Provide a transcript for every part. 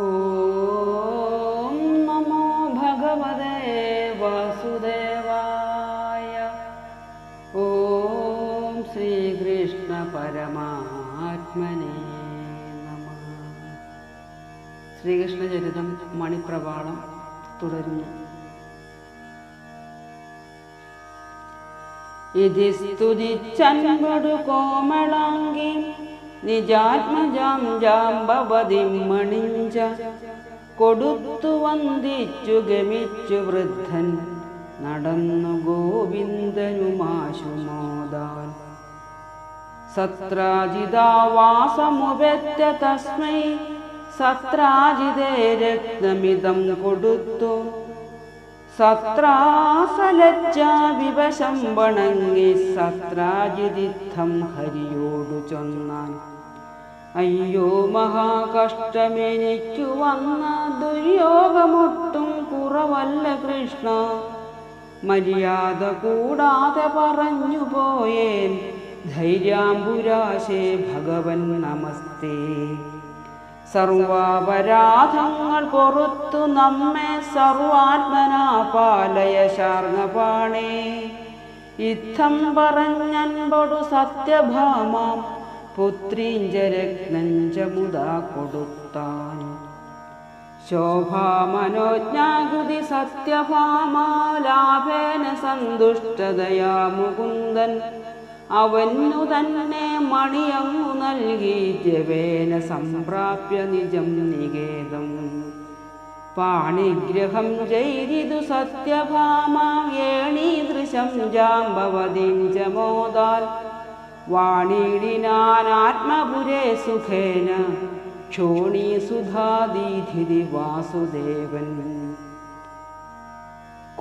ഓം നമോ ഭഗവതേ വാസുദേവായ ഓം ശ്രീകൃഷ്ണ പരമാത്മനേ നമ ശ്രീകൃഷ്ണചരിതം മണിപ്രവാളം തുടരുന്നു ഇതി സ്തുതിച്ചൻപൊടു കോമളാങ്കി നിജാത്മജാം ജാംബവതിം മണിഞ്ച. കൊടുത്തു വന്ദിച്ചു ഗമിച്ചു വൃദ്ധൻ. നടന്നു ഗോവിന്ദനുമാശുമോദാൻ സത്രാജിതാവാസമുപെറ്റ തസ്മൈ. സത്രാജിതേ രത്നമിതം കൊടുത്തു. സത്രാസലജ്ജാ വിവശം വണങ്ങി സത്രാജിതിത്ഥം ഹരിയോടു ചൊന്നാൻ. അയ്യോ മഹാകഷ്ടമെനിക്കു വന്ന ദുര്യോഗമൊട്ടും കുറവല്ല കൃഷ്ണ. മര്യാദ കൂടാതെ പറഞ്ഞു പോയേൻ. ധൈര്യാംബുരാശേ ഭഗവൻ നമസ്തേ. സർവാപരാധങ്ങൾ പൊറത്തു നമ്മെ സർവാത്മനാ പാലയ ശാർങ്ങപാണേ ഇത്തം പറഞ്ഞൻപൊടു സത്യഭാമാം പുത്രീഞ്ചരഗ്നഞ്ച മുതാ കൊടുത്താൻ. ശോഭാമനോജ്ഞാകൃതി സത്യഭാമാലാഭേന സന്തുഷ്ടതയാ മുകുന്ദൻ അവന്നു തന്നെ മണിയങ്ങു നൽകി ജവേന സംപ്രാപ്യ നിജം നികേതം. പാണിഗ്രഹം ചെയ്തിതു സത്യഭാമായേണീദൃശം ജാംബവതിം ജമോദാൽ. വാണിടിനാനാത്മപുരേ സുഖേന ക്ഷോണീ സുധാദീധിതി വാസുദേവൻ.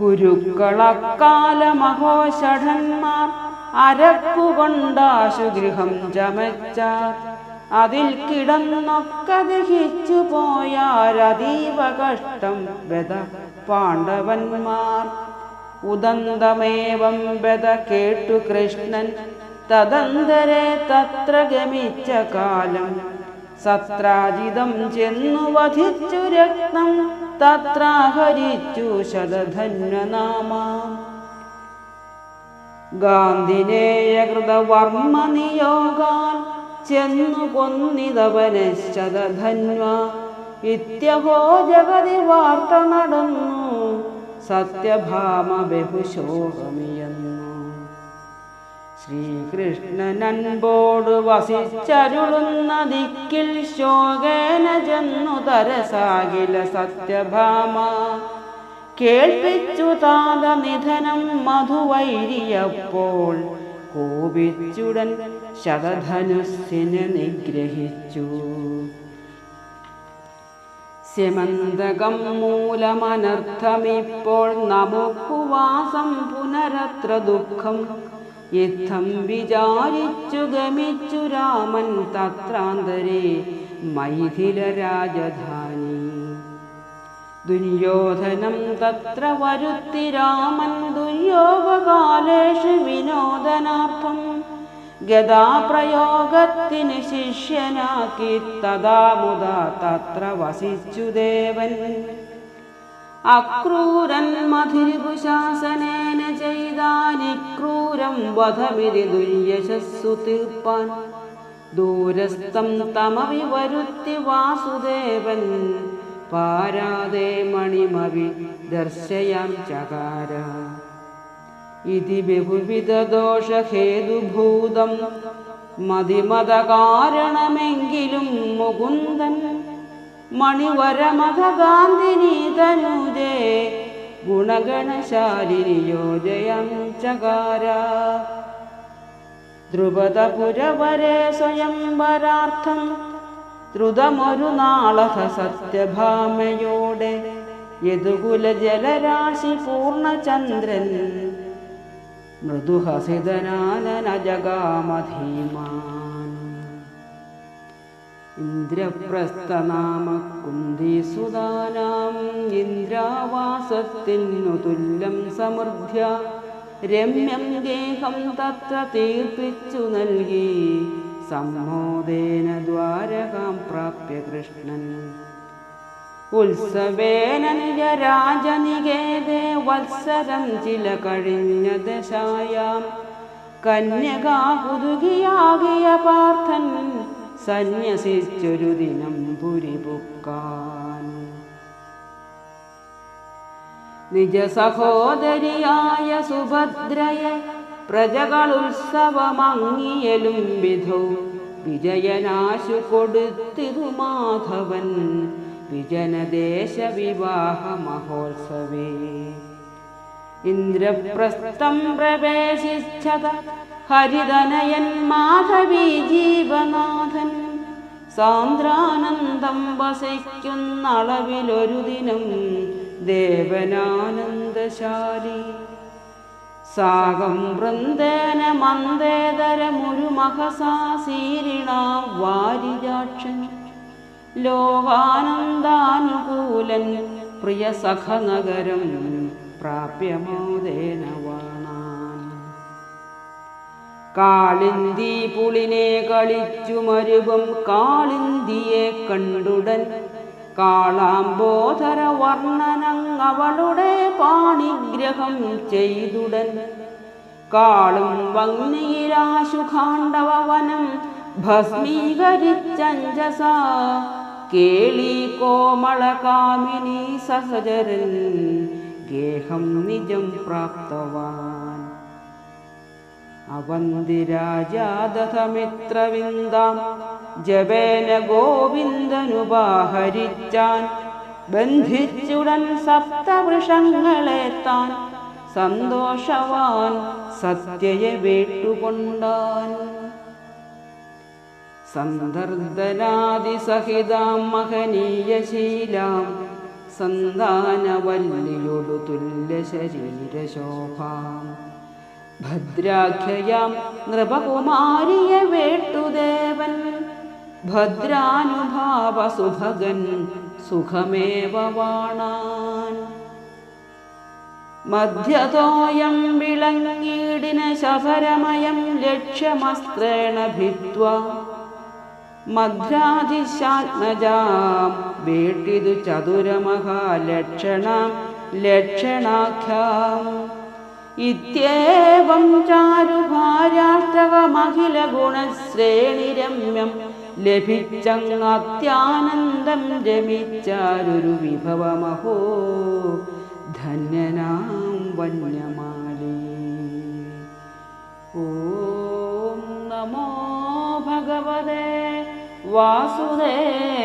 കുരുക്കളക്കാലമഹോഷഠന്മാർ അരക്കുകൊണ്ടാശു ഗൃഹം ചമച്ചാർ അതിൽ കിടന്നൊക്കെ ദഹിച്ചു പോയാരതീവ കഷ്ടം ബദ പാണ്ഡവന്മാർ. ഉദന്തമേവം ബദ കേട്ടു കൃഷ്ണൻ തദന്തരെ തത്ര ഗമിച്ച കാലം. സത്രാജിതം ചെന്നു വധിച്ചു രക്തം തത്രാഹരിച്ചു ശതധന്വനാമാം. ഗാന്ധിനേയകൃതവർമ്മ നിയോഗാൽ ചെന്നു കൊന്നിതപനശ്ചതധന്വ ഇത്യഹോ ജഗതി വാർത്ത നടന്നു സത്യഭാമ ബഹുശോകമിയെന്നു. ശ്രീകൃഷ്ണനൻപോട് വസിച്ചരുളുന്ന ദിക്കിൽ ശോകേന ചെന്നു തരസാകില സത്യഭാമ. കേൾപ്പിച്ചു താത നിധനം മധുവൈരിയപ്പോൾ. കോപിച്ചുടൻ ശതധനുസ്സിനെ നിഗ്രഹിച്ചു. സ്യമന്തകം മൂലമനർത്ഥമിപ്പോൾ നമുക്കു വാസം പുനരത്ര ദുഃഖം. യുദ്ധം വിചാരിച്ചു ഗമിച്ചു രാമൻ തത്രാന്തരേ. മൈഥില രാജധാനി दुर्योधनं तत्र वरुत्तिरामन् दुर्योगकालेषु विनोदनार्थं गदा मुदा तत्र वसिन् अक्रूरन् मधुरभुशासनेन चैदानि क्रूरं वधमिति दुर्यशस्सु दुर्यशस्तुर्पान् दूरस्थं तमविवरुत्ति वासुदेवन् പാരാതെ മണിമവി ദർശയാം ചകാര. ഇതി ബഹുവിധദോഷഹേതുഭൂതം മതിമതകാരണമെങ്കിലും മുകുന്ദൻ മണിവരമതഗാന്ധിനി തനുജേ ഗുണഗണശാലിനി ചകാര. ധ്രുപദപുരവരെ സ്വയംവരാർത്ഥം ദ്രുതമൊരു നാളഹ സത്യഭാമയോടെ യദുകുല ജലരാശി പൂർണചന്ദ്രൻ മൃദുഹസിതനാനനജഗാമധീമാൻ. ഇന്ദ്രപ്രസ്ഥനാമ കുന്തിസുതാനാം ഇന്ദ്രാവാസത്തിനു തുല്യം സമൃദ്ധ്യ രമ്യം ഗേഹം തത്ര തീർപ്പിച്ചു നൽകി സമ്മോദേന ദ്വാരകാം പ്രാപ്യ കൃഷ്ണൻ. ഉത്സവേന നിജരാജനികേതേ വത്സരം ചില കഴിഞ്ഞ ദശായാം. കന്യകാകുതുകിയാകിയ പാർത്ഥൻ സന്യസിച്ചൊരു ദിനം പുരിപുക്കാൻ. നിജ സഹോദരിയായ സുഭദ്രയെ പ്രജകളുത്സവമങ്ങിയലും വിധൗ. വിജയനാശു കൊടുത്തിതു മാധവൻ. വിജനദേശ വിവാഹ മഹോത്സവേ ഇന്ദ്രപ്രസ്ഥം പ്രവേശിച്ചത ഹരിതനയൻ മാധവി ജീവനാഥൻ. സാന്ദ്രാനന്ദം വസിക്കുന്നളവിലൊരു ദിനം ദേവനാനന്ദശാലി. സാകം വൃന്ദേന മന്ദേതരമൊരു മഹസാസീരിണ വാരിജാക്ഷൻ ലോകാനന്ദാനുകൂലൻ പ്രിയ സഖനഗരം പ്രാപ്യമോദേന വാണാൻ. കാളിന്തി പുളിനെ കളിച്ചു മരുവും കാളിന്തിയെ കണ്ടുടൻ കാളാംബോധര വർണനങ്ങവളുടെ പാണിഗ്രഹം ചെയ്തുടൻ. കാളും വഗ്നിയിലാശുഖാണ്ഡവനം ഭസ്മീകരിച്ചഞ്ചസ. കേളി കോമളകാമിനി സഹചരൻ ഗേഹം നിജം പ്രാപ്തവാൻ. അവന്തിരാജാദമിത്രവിന്ദാം ജപേന ഗോവിന്ദനുപാഹരിച്ചാൻ ബന്ധിച്ചുടൻ സപ്തവൃഷങ്ങളെ താൻ സന്തോഷവാൻ സത്യയെ വേട്ടുകൊണ്ടാൻ. സന്ദർദനാദിസഹിതാം മഹനീയശീലാം സന്താനവല്ലിയൊടു തുല്യ ശരീരശോഭാം ഭദ്രാഖ്യയാം നൃപകുമാരിയെ വേട്ടുദേവൻ. ഭദ്രാനുഭാവ സുഭഗൻ സുഖമേവ വാണാൻ. മധ്യതോയം വിളങ്ങീടിന ശബരമയം ലക്ഷ്യമസ്ത്രേണ ഭിത്വ. മധ്രാതിശാത്മജാം വേട്ടിതു ചതുരമഹാലക്ഷണാം ലക്ഷണാഖ്യാം. ഇത്യേവം ചാരുഭാരാഷ്ടവമഖില ഗുണശ്രേണിരമ്യം ലഭിച്ചങ്ങത്യാനന്ദം രമിച്ചാരൊരു വിഭവമഹോ ധന്യനാം വന്യമാലി. ഓം നമോ ഭഗവതേ വാസുദേവായ